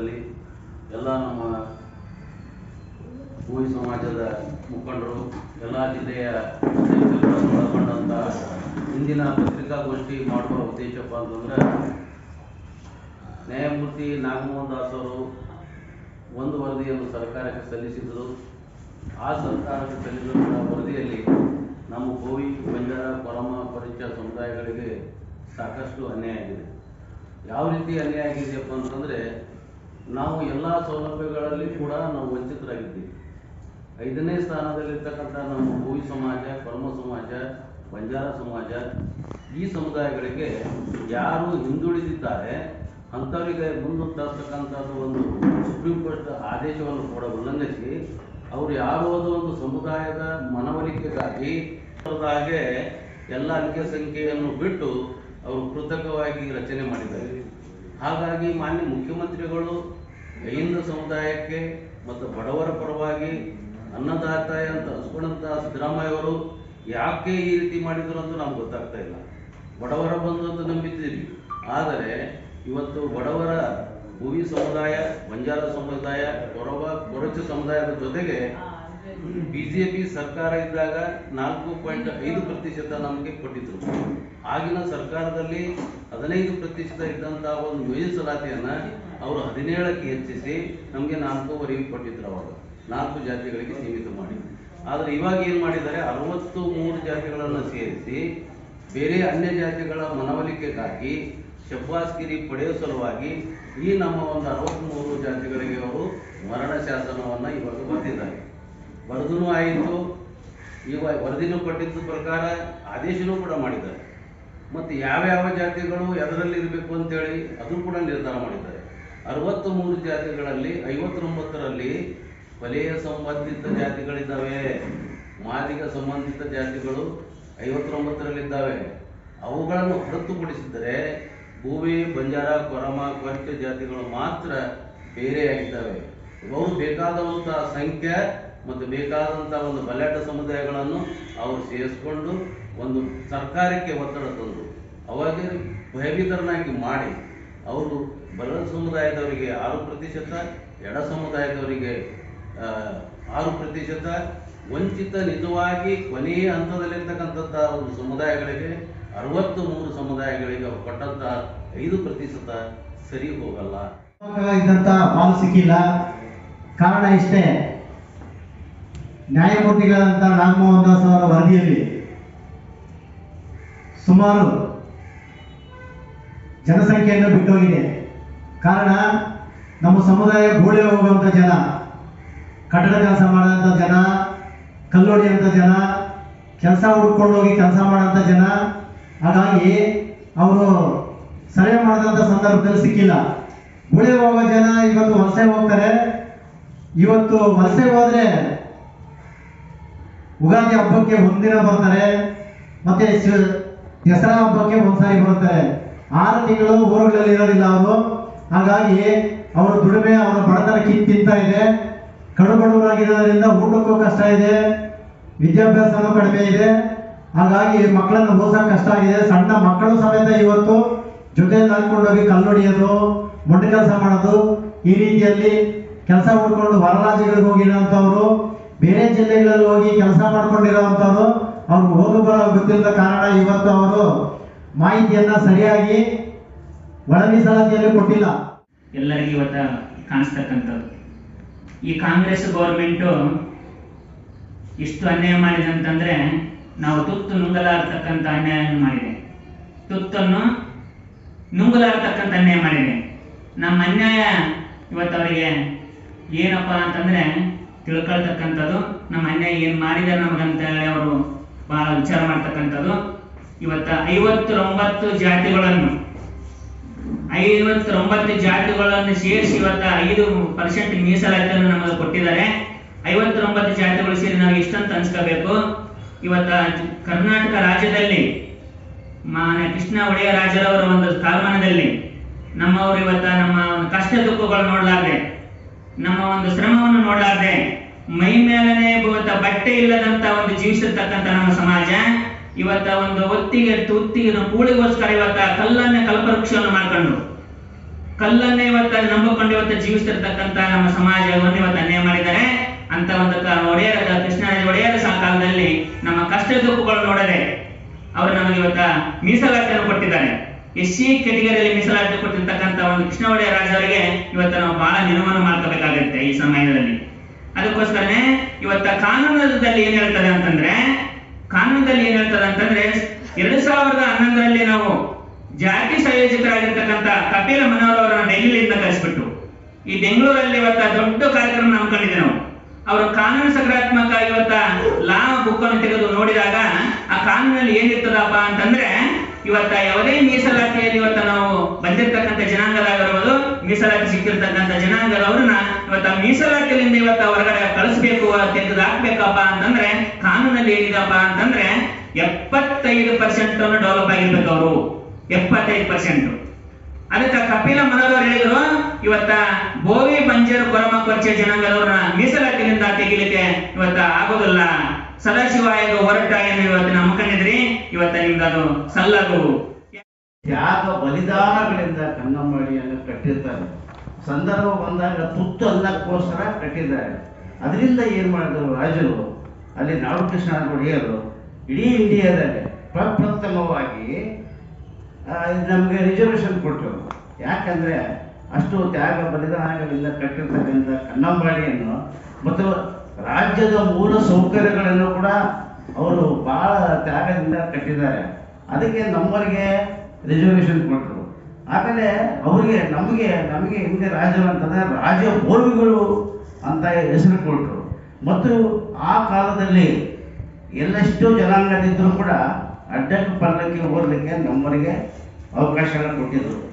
ನೇತೃತ್ವದಲ್ಲಿ ಎಲ್ಲ ನಮ್ಮ ಭೂಮಿ ಸಮಾಜದ ಮುಖಂಡರು, ಎಲ್ಲ ಜಿಲ್ಲೆಯ ಒಳಗೊಂಡಂತ ಹಿಂದಿನ ಪತ್ರಿಕಾಗೋಷ್ಠಿ ಮಾಡುವ ಉದ್ದೇಶಪ್ಪ ಅಂತಂದ್ರೆ, ನ್ಯಾಯಮೂರ್ತಿ ನಾಗಮೋಹನ್ ದಾಸ್ ಅವರು ಒಂದು ವರದಿಯನ್ನು ಸರ್ಕಾರಕ್ಕೆ ಸಲ್ಲಿಸಿದರು ಆ ಸರ್ಕಾರಕ್ಕೆ ಸಲ್ಲಿಸಿದ ವರದಿಯಲ್ಲಿ ನಮ್ಮ ಭೂಮಿ ಬಂಜಾರ, ಕೊರಮ, ಪರಿಚಯ ಸಮುದಾಯಗಳಿಗೆ ಸಾಕಷ್ಟು ಅನ್ಯಾಯ ಆಗಿದೆ. ಯಾವ ರೀತಿ ಅನ್ಯಾಯ ಆಗಿದೆಯಪ್ಪ ಅಂತಂದರೆ ನಾವು ಎಲ್ಲ ಸೌಲಭ್ಯಗಳಲ್ಲಿ ಕೂಡ ನಾವು ವಂಚಿತರಾಗಿದ್ದೀವಿ. ಐದನೇ ಸ್ಥಾನದಲ್ಲಿರ್ತಕ್ಕಂಥ ನಮ್ಮ ಭೂಮಿ ಸಮಾಜ ಕರ್ಮ ಸಮಾಜ, ಬಂಜಾರ ಸಮಾಜ, ಈ ಸಮುದಾಯಗಳಿಗೆ ಯಾರು ಹಿಂದುಳಿದಿದ್ದಾರೆ, ಅಂಥವರಿಗೆ ಮುಂದುವರ್ತಕ್ಕಂಥದ್ದು ಒಂದು ಸುಪ್ರೀಂ ಕೋರ್ಟ್ ಆದೇಶವನ್ನು ಕೂಡ ಉಲ್ಲಂಘಿಸಿ, ಅವರು ಯಾವುದೋ ಒಂದು ಸಮುದಾಯದ ಮನವೊಲಿಕೆಗಾಗಿ ಹಾಗೆ ಎಲ್ಲ ಅಂಕೆ ಸಂಖ್ಯೆಯನ್ನು ಬಿಟ್ಟು ಅವರು ಕೃತಕವಾಗಿ ರಚನೆ ಮಾಡಿದ್ದಾರೆ. ಹಾಗಾಗಿ ಮಾನ್ಯ ಮುಖ್ಯಮಂತ್ರಿಗಳು, ಹಿಂದ ಸಮುದಾಯಕ್ಕೆ ಮತ್ತು ಬಡವರ ಪರವಾಗಿ ಅನ್ನದಾತ ಅಂತ ಹಸ್ಕೊಂಡಂತ ಸಿದ್ದರಾಮಯ್ಯ ಅವರು ಯಾಕೆ ಈ ರೀತಿ ಮಾಡಿದ್ರು ಅಂತ ನಮ್ಗೆ ಗೊತ್ತಾಗ್ತಾ ಇಲ್ಲ. ಬಡವರ ಬಂದು ಅಂತ ನಂಬಿದ್ದೀವಿ. ಆದರೆ ಇವತ್ತು ಬಡವರ ಭೂವಿ ಸಮುದಾಯ, ಬಂಜಾರ ಸಮುದಾಯ, ಕೊರವ, ಕೊರಚು ಸಮುದಾಯದ ಜೊತೆಗೆ ಬಿಜೆಪಿ ಸರ್ಕಾರ ಇದ್ದಾಗ ನಾಲ್ಕು ಪಾಯಿಂಟ್ ಐದು ಪ್ರತಿಶತ ನಮಗೆ ಕೊಟ್ಟಿದ್ರು. ಆಗಿನ ಸರ್ಕಾರದಲ್ಲಿ ಹದಿನೈದು ಪ್ರತಿಶತ ಇದ್ದಂತಹ ಒಂದು ಮೀಸಲಾತಿಯನ್ನ ಅವರು ಹದಿನೇಳಕ್ಕೆ ಹೆಚ್ಚಿಸಿ ನಮಗೆ ನಾಲ್ಕೂವರೆಗೆ ಕೊಟ್ಟಿದ್ರು ಅವಾಗ. ನಾಲ್ಕು ಜಾತಿಗಳಿಗೆ ಸೀಮಿತ ಮಾಡಿ. ಆದರೆ ಇವಾಗ ಏನು ಮಾಡಿದ್ದಾರೆ? ಅರವತ್ತು ಮೂರು ಜಾತಿಗಳನ್ನು ಸೇರಿಸಿ ಬೇರೆ ಅನ್ಯ ಜಾತಿಗಳ ಮನವೊಲಿಕೆಗಾಗಿ ಶಬ್ಬಾಸ್ಗಿರಿ ಪಡೆಯುವ ಸಲುವಾಗಿ ಈ ನಮ್ಮ ಒಂದು ಅರವತ್ತ್ಮೂರು ಜಾತಿಗಳಿಗೆ ಅವರು ಮರಣ ಶಾಸನವನ್ನು ಇವಾಗ ಬರೆದಿದ್ದಾರೆ. ಬರೆದೂ ಆಯಿತು ಇವ ವರದಿನೂ ಕೊಟ್ಟಿದ್ದ ಪ್ರಕಾರ ಆದೇಶನೂ ಕೂಡ ಮಾಡಿದ್ದಾರೆ. ಮತ್ತು ಯಾವ್ಯಾವ ಜಾತಿಗಳು ಎದರಲ್ಲಿ ಇರಬೇಕು ಅಂತೇಳಿ ಅದು ಕೂಡ ನಿರ್ಧಾರ ಮಾಡಿದ್ದಾರೆ. ಅರವತ್ತು ಮೂರು ಜಾತಿಗಳಲ್ಲಿ ಐವತ್ತೊಂಬತ್ತರಲ್ಲಿ ಕೊಲೆಯ ಸಂಬಂಧಿತ ಜಾತಿಗಳಿದ್ದಾವೆ, ಮಾದಿಗ ಸಂಬಂಧಿತ ಜಾತಿಗಳು ಐವತ್ತೊಂಬತ್ತರಲ್ಲಿದ್ದಾವೆ. ಅವುಗಳನ್ನು ಹೊರತುಪಡಿಸಿದರೆ ಭೂಮಿ, ಬಂಜಾರ, ಕೊರಮ ಕೊರಚ ಜಾತಿಗಳು ಮಾತ್ರ ಬೇರೆಯಾಗಿದ್ದಾವೆ. ಅವರು ಬೇಕಾದಂಥ ಸಂಖ್ಯೆ ಮತ್ತು ಬೇಕಾದಂಥ ಒಂದು ಬಲಾಟ ಸಮುದಾಯಗಳನ್ನು ಅವರು ಸೇರಿಸ್ಕೊಂಡು ಒಂದು ಸರ್ಕಾರಕ್ಕೆ ಒತ್ತಡ ತಂದು ಅವಾಗ ಭಯಭೀತರನ್ನಾಗಿ ಮಾಡಿ ಅವರು ಬಲ ಸಮುದಾಯದವರಿಗೆ ಆರು ಪ್ರತಿಶತ, ಎಡ ಸಮುದಾಯದವರಿಗೆ ಆರು ಪ್ರತಿಶತ ವಂಚಿತ ನಿಜವಾಗಿ ಕೊನೆಯ ಹಂತದಲ್ಲಿರ್ತಕ್ಕಂಥ ಒಂದು ಸಮುದಾಯಗಳಿಗೆ ಅರವತ್ತು ಮೂರು ಸಮುದಾಯಗಳಿಗೆ ಅವರು ಕೊಟ್ಟಂತ ಐದು ಪ್ರತಿಶತ ಸರಿ ಹೋಗಲ್ಲ. ಇದ್ದಂತಹ ಪಾಲು ಸಿಕ್ಕಿಲ್ಲ ಕಾರಣ ಇಷ್ಟೇ. ನ್ಯಾಯಮೂರ್ತಿಗಳಾದಂಥ ನಾಗಮೋಹನ್ ದಾಸ್ ಅವರ ವರದಿಯಲ್ಲಿ ಸುಮಾರು ಜನಸಂಖ್ಯೆಯನ್ನು ಬಿಟ್ಟೋಗಿದೆ. ಕಾರಣ ನಮ್ಮ ಸಮುದಾಯ ಗೋಳೆ ಹೋಗುವಂಥ ಜನ, ಕಟ್ಟಡ ಕೆಲಸ ಮಾಡುವಂಥ ಜನ ಕಲ್ಲೊಡೆಯುವಂಥ ಜನ, ಕೆಲಸ ಹುಡ್ಕೊಂಡು ಹೋಗಿ ಕೆಲಸ ಮಾಡೋಂಥ ಜನ, ಹಾಗಾಗಿ ಅವರು ಸರ್ವೆ ಮಾಡಿದಂಥ ಸಂದರ್ಭದಲ್ಲಿ ಸಿಕ್ಕಿಲ್ಲ. ಗುಳೆ ಹೋಗೋ ಜನ ಇವತ್ತು ವಲಸೆ ಹೋಗ್ತಾರೆ. ಇವತ್ತು ವಲಸೆ ಹೋದ್ರೆ ಉಗಾದಿ ಹಬ್ಬಕ್ಕೆ ಒಂದಿನ ಬರ್ತಾರೆ ಮತ್ತೆ ದಸರಾ ಹಬ್ಬಕ್ಕೆ ಒಂದ್ಸಾರಿ ಬರ್ತಾರೆ ಆರು ತಿಂಗಳು ಊರುಗಳಲ್ಲಿ ಇರೋದಿಲ್ಲ ಅವರು ಹಾಗಾಗಿ ಅವರ ದುಡಿಮೆ ಅವರ ಬಡತನ ಕಿತ್ ತಿಂತಾ ಇದೆ. ಕಡು ಬಡವರಾಗಿರೋದ್ರಿಂದ ಊಟಕ್ಕೂ ಕಷ್ಟ ಇದೆ, ವಿದ್ಯಾಭ್ಯಾಸನೂ ಕಡಿಮೆ ಇದೆ. ಹಾಗಾಗಿ ಮಕ್ಕಳನ್ನು ಓದಿಸೋಕೆ ಕಷ್ಟ ಆಗಿದೆ. ಸಣ್ಣ ಮಕ್ಕಳು ಸಮೇತ ಇವತ್ತು ಜೊತೆಯಲ್ಲಿ ಹಾಕೊಂಡೋಗಿ ಕಲ್ಲೊಡಿಯೋದು ಮೊಂಡೆ ಕೆಲಸ ಮಾಡೋದು, ಈ ರೀತಿಯಲ್ಲಿ ಕೆಲಸ ಹುಡ್ಕೊಂಡು ಹೊರ ರಾಜ್ಯಗಳಿಗೆ ಹೋಗಿರೋಂಥವ್ರು ಬೇರೆ ಜಿಲ್ಲೆಗಳಲ್ಲಿ ಹೋಗಿ ಕೆಲಸ ಮಾಡ್ಕೊಂಡಿರೋವಂಥವ್ರು ಅವ್ರಿಗೆ ಹೋಗಿ ಬರೋ ಗೊತ್ತಿಲ್ಲದ ಕಾರಣ ಇವತ್ತು ಅವರು ಮಾಹಿತಿಯನ್ನ ಸರಿಯಾಗಿ ಒಳ ಕೊಟ್ಟಿಲ್ಲ. ಎಲ್ಲರಿಗೂ ಇವತ್ತ ಕಾಣಿಸ್ತಕ್ಕಂಥದ್ದು. ಈ ಕಾಂಗ್ರೆಸ್ ಗೌರ್ಮೆಂಟು ಇಷ್ಟು ಅನ್ಯಾಯ ಮಾಡಿದೆ ಅಂತಂದ್ರೆ ನಾವು ತುತ್ತು ನುಂಗಲಾರ್ತಕ್ಕಂಥ ಅನ್ಯಾಯವನ್ನು ಮಾಡಿದೆ. ತುತ್ತನ್ನು ನುಂಗಲಾರ್ತಕ್ಕಂಥ ಅನ್ಯಾಯ ಮಾಡಿದೆ. ನಮ್ಮ ಅನ್ಯಾಯ ಇವತ್ತು ಅವರಿಗೆ ಏನಪ್ಪ ಅಂತಂದ್ರೆ ತಿಳ್ಕೊಳ್ತಕ್ಕಂಥದ್ದು. ನಮ್ಮ ಅನ್ಯಾಯ ಏನು ಮಾಡಿದ ನಮಗಂತ ಹೇಳಿ ಅವರು ಬಹಳ ವಿಚಾರ ಮಾಡ್ತಕ್ಕಂಥದ್ದು. ಇವತ್ತ ಐವತ್ತೊಂಬತ್ತು ಜಾತಿಗಳನ್ನು ಐವತ್ತೊಂಬತ್ತು ಜಾತಿಗಳನ್ನು ಸೇರಿಸಿ ಇವತ್ತ ಐದು ಪರ್ಸೆಂಟ್ ಮೀಸಲಾತಿಯನ್ನು ನಮಗೆ ಕೊಟ್ಟಿದ್ದಾರೆ. ಐವತ್ತೊಂಬತ್ತು ಜಾತಿಗಳು ಸೇರಿ ನಾವು ಇಷ್ಟಂತ ಅನ್ಸ್ಕೋಬೇಕು? ಇವತ್ತ ಕರ್ನಾಟಕ ರಾಜ್ಯದಲ್ಲಿ ಮಾನ್ಯ ಕೃಷ್ಣ ಒಡೆಯ ರಾಜರವರ ಒಂದು ಸ್ಥಾನಮಾನದಲ್ಲಿ ನಮ್ಮವರು ಇವತ್ತ ನಮ್ಮ ಕಷ್ಟ ದುಃಖಗಳು ನೋಡ್ಲಾರ್ದೆ ನಮ್ಮ ಒಂದು ಶ್ರಮವನ್ನು ನೋಡಲಾರ್ದೆ ಮೈ ಇವತ್ತ ಬಟ್ಟೆ ಇಲ್ಲದಂತ ಒಂದು ಜೀವಿಸಿರ್ತಕ್ಕಂಥ ನಮ್ಮ ಸಮಾಜ, ಇವತ್ತ ಒಂದು ಒತ್ತಿಗೆ ತುತ್ತಿಗೆ ಕೂಳಿಗೋಸ್ಕರ ಇವತ್ತ ಕಲ್ಲನ್ನ ಕಲ್ಪವೃಕ್ಷವನ್ನು ಮಾಡ್ಕೊಂಡು, ಕಲ್ಲನ್ನೇ ಇವತ್ತ ನಂಬಿಕೊಂಡು ಇವತ್ತ ಜೀವಿಸ್ತಿರ್ತಕ್ಕಂತ ನಮ್ಮ ಸಮಾಜವನ್ನು ಇವತ್ತು ಅನ್ಯಾಯ ಮಾಡಿದ್ದಾರೆ. ಅಂತ ಒಂದು ಒಡೆಯರ, ಕೃಷ್ಣರಾಜ ಒಡೆಯರ ಕಾಲದಲ್ಲಿ ನಮ್ಮ ಕಷ್ಟ ದುಃಖಗಳು ನೋಡದೆ ಅವರು ನಮಗೆ ಇವತ್ತ ಮೀಸಲಾತಿಯನ್ನು ಕೊಟ್ಟಿದ್ದಾರೆ. ಎಸ್ ಸಿ ಕೆಟಗರಿಯಲ್ಲಿ ಮೀಸಲಾತಿ ಕೊಟ್ಟಿರ್ತಕ್ಕಂತ ಒಂದು ಕೃಷ್ಣ ಒಡೆಯ ರಾಜ ಅವರಿಗೆ ಇವತ್ತು ನಾವು ಬಹಳ ನಿಲುವನ್ನು ಮಾಡ್ಕೋಬೇಕಾಗುತ್ತೆ ಈ ಸಮಯದಲ್ಲಿ. ಅದಕ್ಕೋಸ್ಕರನೇ ಇವತ್ತ ಕಾನೂನದಲ್ಲಿ ಏನ್ ಹೇಳ್ತದೆ ಅಂತಂದ್ರೆ, ಕಾನೂನದಲ್ಲಿ ಏನ್ ಹೇಳ್ತದೆ ಅಂತಂದ್ರೆ, ಎರಡ್ ಸಾವಿರದ ಹನ್ನೊಂದರಲ್ಲಿ ನಾವು ಜಾತಿ ಸಂಯೋಜಕರಾಗಿರ್ತಕ್ಕಂಥ ಕಪಿಲ ಮನೋಹರ್ ಅವರನ್ನ ಡೆಲ್ಲಿಯಿಂದ ಈ ಬೆಂಗಳೂರಲ್ಲಿ ಇವತ್ತ ದೊಡ್ಡ ಕಾರ್ಯಕ್ರಮ ನಂಬ್ಕೊಂಡಿದ್ದೆ ನಾವು. ಅವರು ಕಾನೂನು ಸಕಾರಾತ್ಮಕ ಇವತ್ತ ಲಾ ಬುಕ್ ಅನ್ನು ತೆಗೆದು ನೋಡಿದಾಗ ಆ ಕಾನೂನಲ್ಲಿ ಏನಿರ್ತದಪ್ಪ ಅಂತಂದ್ರೆ ಇವತ್ತ ಯಾವುದೇ ಮೀಸಲಾತಿಯಲ್ಲಿ ಇವತ್ತ ನಾವು ಬಂದಿರತಕ್ಕಂಥ ಜನಾಂಗದಾಗಿರ್ಬೋದು ಮೀಸಲಾತಿ ಸಿಕ್ಕಿರ್ತಕ್ಕಂಥ ಜನಾಂಗದವ್ರನ್ನ ಇವತ್ತ ಮೀಸಲಾತಿಯಿಂದ ಇವತ್ತ ಹೊರಗಡೆ ಕಳಿಸ್ಬೇಕು ತೆಗೆದು ಹಾಕ್ಬೇಕಪ್ಪ ಅಂತಂದ್ರೆ, ಕಾನೂನಲ್ಲಿ ಏನಿದೆಪ್ಪ ಅಂತಂದ್ರೆ ಎಪ್ಪತ್ತೈದು ಪರ್ಸೆಂಟ್ ಡೆವಲಪ್ ಆಗಿರ್ಬೇಕು ಅವರು. ಎಪ್ಪತ್ತೈದು ಪರ್ಸೆಂಟ್ ಅದಕ್ಕೆ ಕಪಿಲ ಮನವರು ಹೇಳಿದ್ರು, ಇವತ್ತ ಬೋವಿ ಬಂಜರು ಕೊರಮ ಕೊರ್ಚೆ ಜನಾಂಗದವ್ರನ್ನ ಮೀಸಲಾತಿಯಿಂದ ತೆಗಿಲಿಕ್ಕೆ ಇವತ್ತ ಆಗೋದಿಲ್ಲ. ಸದಾಶಿವ ಆಯೋಗ ಹೊರಟ ಏನು ಇವತ್ತು ನಂಬ್ಕೊಂಡಿದ್ರಿ ಇವತ್ತ ಅದು ಸಲ್ಲದು ತ್ಯಾಗ ಬಲಿದಾನಗಳಿಂದ ಕನ್ನಂಬಾಡಿಯನ್ನು ಕಟ್ಟಿರ್ತಾರೆ. ಸಂದರ್ಭ ಬಂದಾಗ ತುತ್ತು ಅನ್ನಕ್ಕೋಸ್ಕರ ಕಟ್ಟಿದ್ದಾರೆ. ಅದರಿಂದ ಏನ್ ಮಾಡಿದ್ರು ರಾಜರು? ಅಲ್ಲಿ ನಾಡು ಕೃಷ್ಣ ಒಡೆಯರು ಇಡೀ ಇಂಡಿಯಾದಲ್ಲಿ ಪ್ರಪ್ರಥಮವಾಗಿ ನಮಗೆ ರಿಸರ್ವೇಷನ್ ಕೊಟ್ಟರು. ಯಾಕಂದ್ರೆ ಅಷ್ಟು ತ್ಯಾಗ ಬಲಿದಾನಗಳಿಂದ ಕಟ್ಟಿರ್ತಕ್ಕಂಥ ಕನ್ನಂಬಾಡಿಯನ್ನು ಮತ್ತು ರಾಜ್ಯದ ಮೂಲ ಸೌಕರ್ಯಗಳನ್ನು ಕೂಡ ಅವರು ಬಹಳ ತ್ಯಾಗದಿಂದ ಕಟ್ಟಿದ್ದಾರೆ. ಅದಕ್ಕೆ ನಮ್ಮವರಿಗೆ ರಿಸರ್ವೇಷನ್ ಕೊಟ್ಟರು. ಆಮೇಲೆ ಅವರಿಗೆ ನಮಗೆ ನಮಗೆ ಹಿಂದೆ ರಾಜರು ಅಂತಂದ್ರೆ ರಾಜ್ಯ ಬೋರ್ವಿಗಳು ಅಂತ ಹೆಸರು ಕೊಟ್ಟರು. ಮತ್ತು ಆ ಕಾಲದಲ್ಲಿ ಎಲ್ಲೆಷ್ಟೋ ಜನಾಂಗದಿದ್ದರೂ ಕೂಡ ಅಡ್ಡಕ್ಕೆ, ಪಲ್ಲಕ್ಕೆ ಓದಲಿಕ್ಕೆ ನಮ್ಮವರಿಗೆ ಅವಕಾಶಗಳನ್ನು ಕೊಟ್ಟಿದ್ರು.